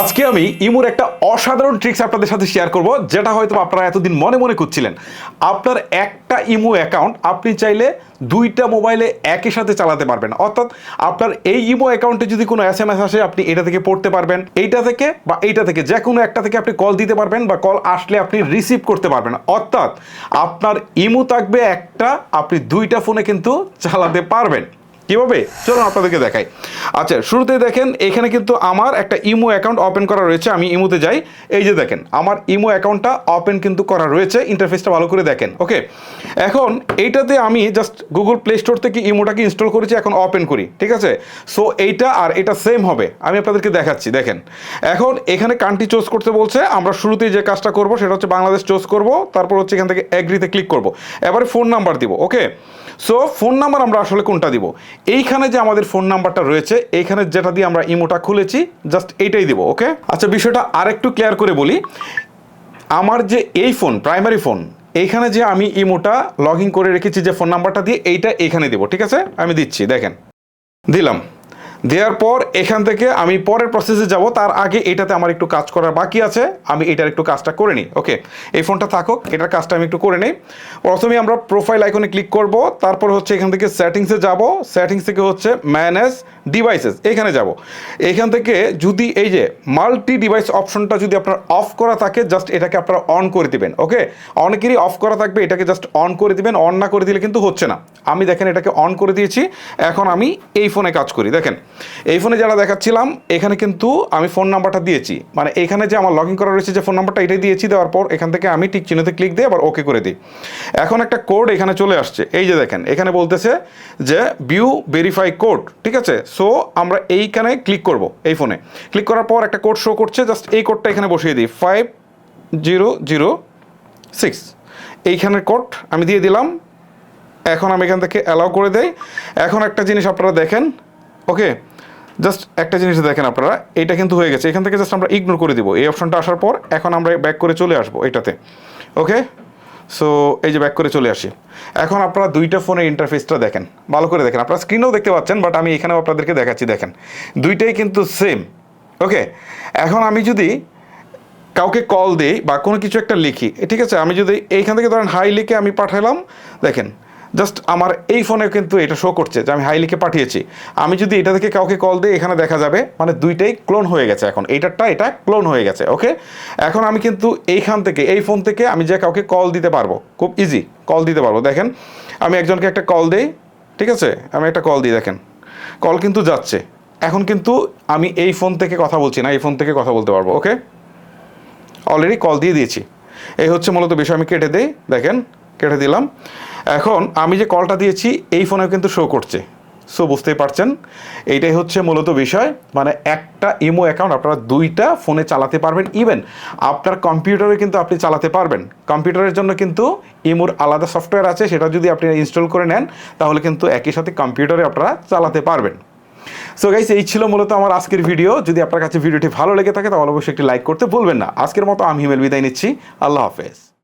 আজকে আমি ইমুর একটা অসাধারণ ট্রিক্স আপনাদের সাথে শেয়ার করব, যেটা হয়তো আপনারা এতদিন মনে মনে করছিলেন আপনার একটা ইমো অ্যাকাউন্ট আপনি চাইলে দুইটা মোবাইলে একই সাথে চালাতে পারবেন। অর্থাৎ আপনার এই ইমো অ্যাকাউন্টে যদি কোনো এস এম এস আসে, আপনি এটা থেকে পড়তে পারবেন, এইটা থেকে বা এইটা থেকে, যে কোনো একটা থেকে আপনি কল দিতে পারবেন বা কল আসলে আপনি রিসিভ করতে পারবেন। অর্থাৎ আপনার ইমো থাকবে একটা, আপনি দুইটা ফোনে কিন্তু চালাতে পারবেন। কীভাবে চলুন আপনাদেরকে দেখাই। আচ্ছা শুরুতে দেখেন, এখানে কিন্তু আমার একটা ইমো অ্যাকাউন্ট ওপেন করা রয়েছে, আমি ইমোতে যাই। এই যে দেখেন, আমার ইমো অ্যাকাউন্টটা ওপেন কিন্তু করা রয়েছে, ইন্টারফেসটা ভালো করে দেখেন, ওকে? এখন, এইটাতে আমি জাস্ট গুগল প্লে স্টোর থেকে ইমোটাকে ইনস্টল করেছি, এখন ওপেন করি, ঠিক আছে? সো, এইটা আর এটা সেম হবে, আমি আপনাদেরকে দেখাচ্ছি, দেখেন। এখন, এখানে কান্ট্রি চুজ করতে বলছে, আমরা শুরুতেই যে কাজটা করব, সেটা হচ্ছে বাংলাদেশ চুজ করব, তারপর হচ্ছে এখান থেকে অ্যাগ্রিতে ক্লিক করব। এবারে ফোন নাম্বার দিব, ওকে? সো ফোন নাম্বার আমরা আসলে কোনটা দিব? এইখানে যে আমাদের ফোন নাম্বারটা রয়েছে, এইখানে যেটা দিয়ে আমরা ইমোটা খুলেছি, জাস্ট এইটাই দেবো, ওকে? আচ্ছা বিষয়টা আরেকটু ক্লিয়ার করে বলি। আমার যে এই ফোন, প্রাইমারি ফোন, এইখানে যে আমি ইমোটা লগ করে রেখেছি যে ফোন নাম্বারটা দিয়ে, এইটা এইখানে দেবো, ঠিক আছে? আমি দিচ্ছি, দেখেন। দিলাম। দেওয়ার পর এখান থেকে আমি পরের প্রসেসে যাব। তার আগে এটাতে আমার একটু কাজ করার বাকি আছে। আমি এটার একটু কাজটা করে নিই ওকে এই ফোনটা থাকুক, এটার কাজটা আমি একটু করে নিই। প্রথমে আমরা প্রোফাইল আইকনে ক্লিক করব। তারপর হচ্ছে এখান থেকে সেটিংসে যাব। সেটিংস থেকে হচ্ছে ম্যানেজ ডিভাইসেস এখানে যাব। এখান থেকে যদি এই যে মাল্টি ডিভাইস অপশনটা যদি আপনার অফ করা থাকে জাস্ট এটাকে আপনারা অন করে দিবেন ওকে অনেকেরই অফ করা থাকবে, এটাকে জাস্ট অন করে দিবেন অন না করে দিলে কিন্তু হচ্ছে না। আমি দেখেন এটাকে অন করে দিয়েছি। এখন আমি এই ফোনে কাজ করি, দেখেন। এই ফোনে যারা দেখাচ্ছিলাম, এখানে কিন্তু আমি ফোন নাম্বারটা দিয়েছি। মানে এখানে যে আমার লগ ইন করা রয়েছে যে ফোন নাম্বারটা এটাই দিয়েছি, দেওয়ার পর এখান থেকে আমি টিক চিহ্নতে ক্লিক দিয়ে আবার ওকে করে দিই। এখন একটা কোড এখানে চলে আসছে। এই যে দেখেন, এখানে বলতেছে যে ভিউ ভেরিফাই কোড ঠিক আছে? সো আমরা এইখানে ক্লিক করব এই ফোনে ক্লিক করার পর একটা কোড শো করছে জাস্ট এই কোডটা এখানে বসিয়ে দিই। ফাইভ জিরো জিরো সিক্স এইখানের কোড আমি দিয়ে দিলাম। এখন আমি এখান থেকে অ্যালাউ করে দেই। এখন একটা জিনিস আপনারা দেখেন ওকে জাস্ট একটা জিনিস দেখেন আপনারা, এটা কিন্তু হয়ে গেছে। এখান থেকে জাস্ট আমরা ইগনোর করে দিব। এই অপশনটা আসার পর এখন আমরা ব্যাক করে চলে আসব এটাতে। ওকে সো এই যে ব্যাক করে চলে আসি। এখন আপনারা দুইটা ফোনের ইন্টারফেসটা দেখেন। ভালো করে দেখেন। আপনারা স্ক্রিনেও দেখতে পাচ্ছেন বাট আমি এখানেও আপনাদেরকে দেখাচ্ছি, দেখেন। দুইটাই কিন্তু সেম ওকে এখন আমি যদি কাউকে কল দিই বা কোনো কিছু একটা লিখি, ঠিক আছে? আমি যদি এইখান থেকে ধরেন হাই লিখে আমি পাঠালাম, দেখেন। জাস্ট আমার এই ফোনে কিন্তু এটা শো করছে যে আমি হাইলিকে পাঠিয়েছি। আমি যদি এটা থেকে কাউকে কল দিই, এখানে দেখা যাবে মানে দুইটাই ক্লোন হয়ে গেছে এখন। এইটারটা, এটা ক্লোন হয়ে গেছে ওকে এখন আমি কিন্তু এইখান থেকে, এই ফোন থেকে আমি যে কাউকে কল দিতে পারব, খুব ইজি কল দিতে পারব। দেখেন, আমি একজনকে একটা কল দিই, ঠিক আছে? আমি একটা কল দিই, দেখেন। কল কিন্তু যাচ্ছে। এখন কিন্তু আমি এই ফোন থেকে কথা বলছি না, এই ফোন থেকে কথা বলতে পারব ওকে অলরেডি কল দিয়ে দিয়েছি। এই হচ্ছে মূলত বিষয়, আমি কেটে দিই, দেখেন। কেটে দিলাম। এখন আমি যে কলটা দিয়েছি, এই ফোনেও কিন্তু শো করছে। সো বুঝতেই পারছেন, এইটাই হচ্ছে মূলত বিষয়। মানে একটা ইমো অ্যাকাউন্ট আপনারা দুইটা ফোনে চালাতে পারবেন। ইভেন আপনার কম্পিউটারে কিন্তু আপনি চালাতে পারবেন। কম্পিউটারের জন্য কিন্তু ইমোর আলাদা সফটওয়্যার আছে, সেটা যদি আপনি ইনস্টল করে নেন, তাহলে কিন্তু একই সাথে কম্পিউটারে আপনারা চালাতে পারবেন। সো গাইস এই ছিল মূলত আমার আজকের ভিডিও যদি আপনার কাছে ভিডিওটি ভালো লেগে থাকে, তাহলে অবশ্যই একটি লাইক করতে ভুলবেন না। আজকের মতো আমি হিমেল বিদায় নিচ্ছি। আল্লাহ হাফেজ।